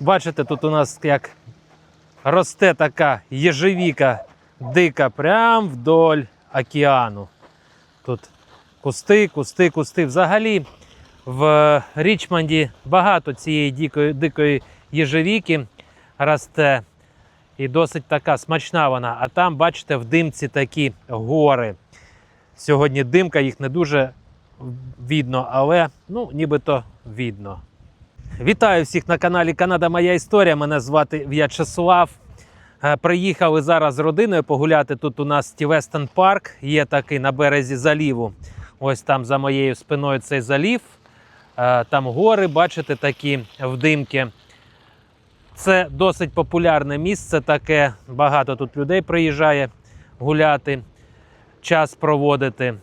Бачите, тут у нас як росте така єжевіка дика прям вдоль океану. Тут кусти, кусти, кусти. Взагалі в Річмонді багато цієї дикої, дикої єжевіки росте. І досить така смачна вона. А там, бачите, в димці такі гори. Сьогодні димка, їх не дуже видно, але ну, нібито видно. Вітаю всіх на каналі Канада Моя Історія. Мене звати В'ячеслав. Е, Приїхали зараз з родиною погуляти. Тут у нас Тівестен парк, є такий на березі заліву. Ось там за моєю спиною цей залів. Е, Там гори, бачите, такі вдимки. Це досить популярне місце, таке багато тут людей приїжджає гуляти, час проводити.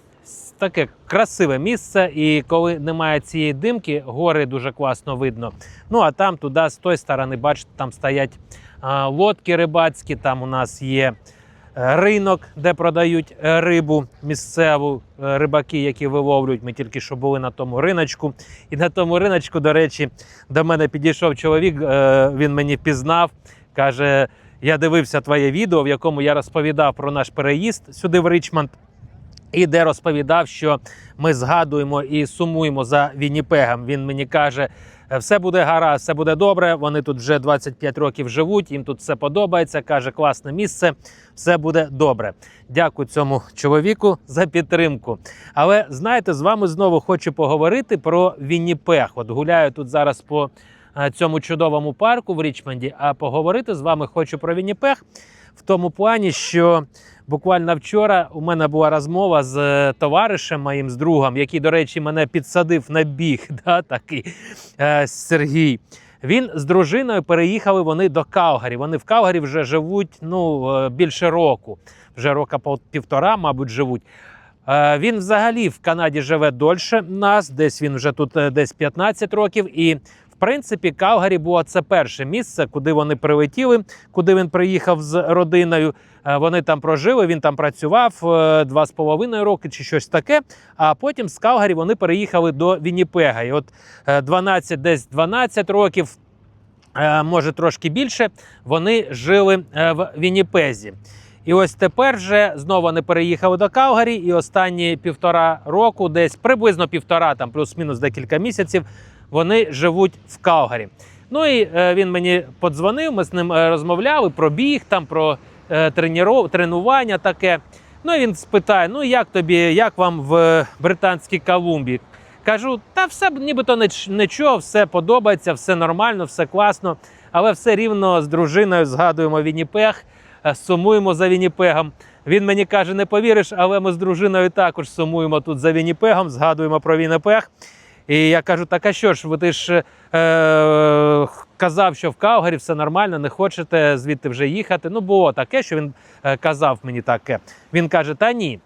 Таке красиве місце, і коли немає цієї димки, гори дуже класно видно. Ну а там туди, з тої сторони, бачите, там стоять лодки рибацькі, там у нас є е, ринок, де продають е, рибу місцеву, е, рибаки, які виловлюють. Ми тільки що були на тому риночку. І на тому риночку, до речі, до мене підійшов чоловік, він мені пізнав, каже: Я дивився твоє відео, в якому я розповідав про наш переїзд сюди в Річмонд. І де розповідав, що ми згадуємо і сумуємо за Вінніпегом. Він мені каже, «Е, все буде гаразд, все буде добре. Вони тут вже 25 років живуть, їм тут все подобається. каже, класне місце, все буде добре. Дякую цьому чоловіку за підтримку. Але знаєте, з вами знову хочу поговорити про Вінніпег. От гуляю тут зараз по е, цьому чудовому парку в Річмонді. А поговорити з вами хочу про Вінніпег в тому плані, що буквально вчора у мене була розмова з е, товаришем моїм з другом, який, до речі, мене підсадив на біг. Да, такий е, Сергій. Він з дружиною переїхали вони до Калгарі. Вони в Калгарі вже живуть ну, е, більше року. Вже рока півтора, мабуть, живуть. Він взагалі в Канаді живе дольше нас, десь він вже тут десь 15 років. І принципі, Калгарі було це перше місце, куди вони прилетіли, куди він приїхав з родиною. Е, Вони там прожили, він там працював е, два з половиною роки чи щось таке. А потім з Калгарі вони переїхали до Вінніпега. І от е, 12, десь 12 років, е, може трошки більше, вони жили е, в Вінніпезі. І ось тепер вже знову вони переїхали до Калгарі, і останні півтора року, десь приблизно півтора, там плюс-мінус декілька місяців, вони живуть в Калгарі. Ну і е, він мені подзвонив, ми з ним е, розмовляли про біг, там про е, тренування таке. Ну і він спитає: ну як тобі, як вам в Британській Колумбії? Кажу, та все нібито ніч- нічого, все подобається, все нормально, все класно. Але все рівно з дружиною згадуємо Вінніпег, е, сумуємо за Вінніпегом. Він мені каже, не повіриш, але ми з дружиною також сумуємо тут за Вінніпегом, згадуємо про Вінніпег. І я кажу: так а що ж, ви ти ж е, казав, що в Калгарі все нормально, не хочете звідти вже їхати. Ну, було таке, що він е, казав мені таке. Він каже: Та ні,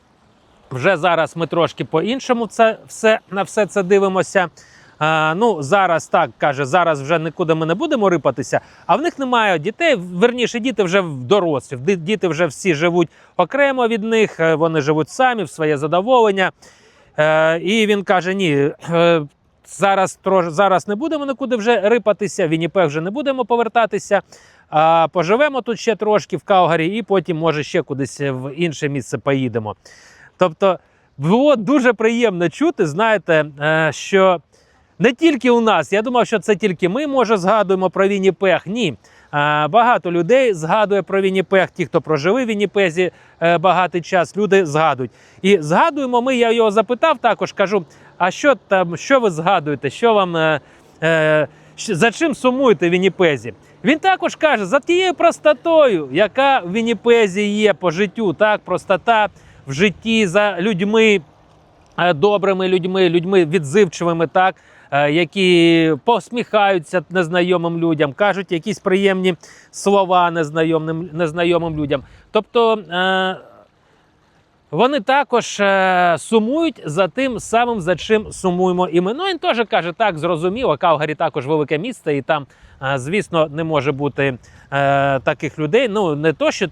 вже зараз ми трошки по-іншому це все на все це дивимося. А, ну, зараз так каже, зараз вже нікуди ми не будемо рипатися, а в них немає дітей. Верніше, діти вже дорослі. Ді- Діти вже всі живуть окремо від них, е, вони живуть самі в своє задоволення. Е, і він каже: ні, е, зараз, трош, зараз не будемо нікуди вже рипатися, в Вінніпег вже не будемо повертатися. А поживемо тут ще трошки в Калгарі, і потім, може, ще кудись в інше місце поїдемо. Тобто було дуже приємно чути, знаєте, е, що не тільки у нас, я думав, що це тільки ми, може, згадуємо про Вінніпег. Ні. Багато людей згадує про Вінніпег, ті, хто прожили в Вінніпезі е, багатий час, люди згадують. І згадуємо ми, я його запитав також, кажу: а що там, що ви згадуєте? Що вам е, е, за чим сумуєте в Вінніпезі? Він також каже, за тією простотою, яка в Вінніпезі є по життю, так, простота в житті за людьми, добрими людьми, людьми відзивчивими, так, які посміхаються незнайомим людям, кажуть якісь приємні слова незнайомим, незнайомим людям. Тобто. Е, вони також е, сумують за тим самим, за чим сумуємо і ми. Ну він теж каже, так, зрозуміло, Калгарі також велике місце, і там Е, Звісно, не може бути е, таких людей. Ну не то, що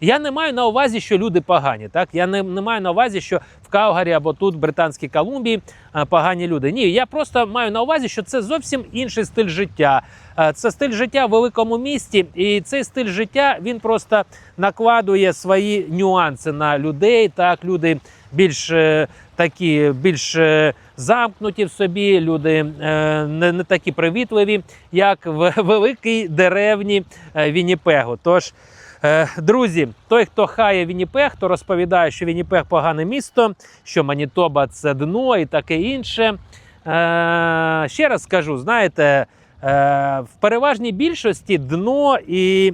я не маю на увазі, що люди погані. Так я не, не маю на увазі, що в Каугарі або тут, в Британській Колумбії, е, погані люди. Ні, я просто маю на увазі, що це зовсім інший стиль життя. Е, Це стиль життя в великому місті, і цей стиль життя він просто накладує свої нюанси на людей. Так, люди більш е, такі, більш е, замкнуті в собі, люди е, не, не такі привітливі, як в великій деревні Вінніпегу. Тож, друзі, той, хто хає Вінніпег, хто розповідає, що Вінніпег погане місто, що Манітоба це дно і таке інше. Ще раз скажу, знаєте, в переважній більшості дно і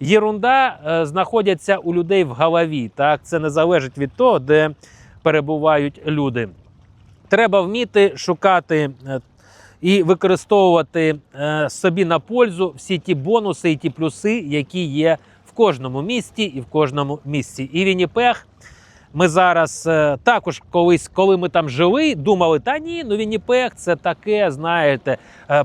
єрунда е, знаходяться у людей в голові. Так, це не залежить від того, де перебувають люди. Треба вміти шукати е, і використовувати е, собі на пользу всі ті бонуси і ті плюси, які є в кожному місті і в кожному місці. І Вінніпег ми зараз також колись, коли ми там жили, думали, та ні, ну Вінніпег це таке, знаєте,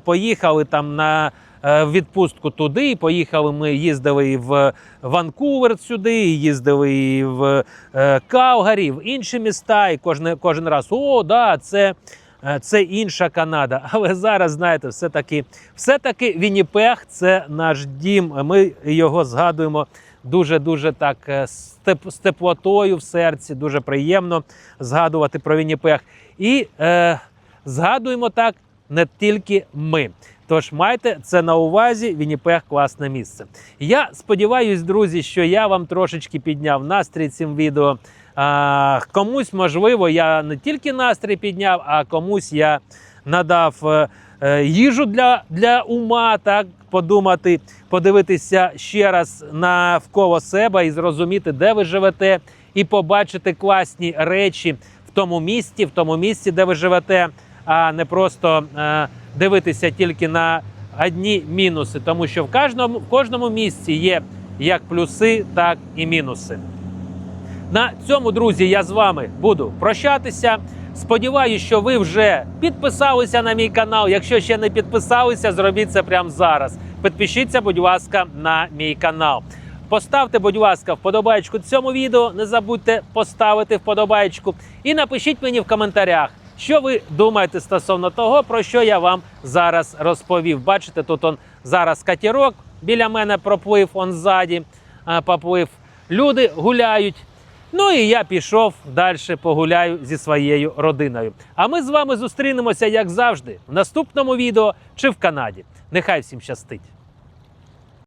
поїхали там на відпустку туди. Поїхали. Ми їздили і в Ванкувер сюди, і їздили і в е, Калгарі, в інші міста. І кожен, кожен раз о, да, це. е, Це інша Канада, але зараз знаєте, все таки, все таки Вінніпег – це наш дім. Ми його згадуємо дуже дуже так е, з теплотою в серці. Дуже приємно згадувати про Вінніпег. І е, згадуємо так не тільки ми. Тож майте це на увазі. Вінніпег класне місце. Я сподіваюсь, друзі, що я вам трошечки підняв настрій цим відео. А, комусь, можливо, я не тільки настрій підняв, а комусь я надав е, е, їжу для, для ума, так подумати, подивитися ще раз навколо себе і зрозуміти, де ви живете, і побачити класні речі в тому місті, в тому місці, де ви живете, а не просто е, дивитися тільки на одні мінуси, тому що в кожному, в кожному місці є як плюси, так і мінуси. На цьому, друзі, я з вами буду прощатися. Сподіваюсь, що ви вже підписалися на мій канал. Якщо ще не підписалися, зробіть це прямо зараз. Підпишіться, будь ласка, на мій канал. Поставте, будь ласка, вподобайку цьому відео. Не забудьте поставити вподобайку. І напишіть мені в коментарях, що ви думаєте стосовно того, про що я вам зараз розповів. Бачите, тут он зараз катерок біля мене проплив, он ззаді поплив. Люди гуляють. Ну і я пішов далі погуляю зі своєю родиною. А ми з вами зустрінемося, як завжди, в наступному відео чи в Канаді. Нехай всім щастить!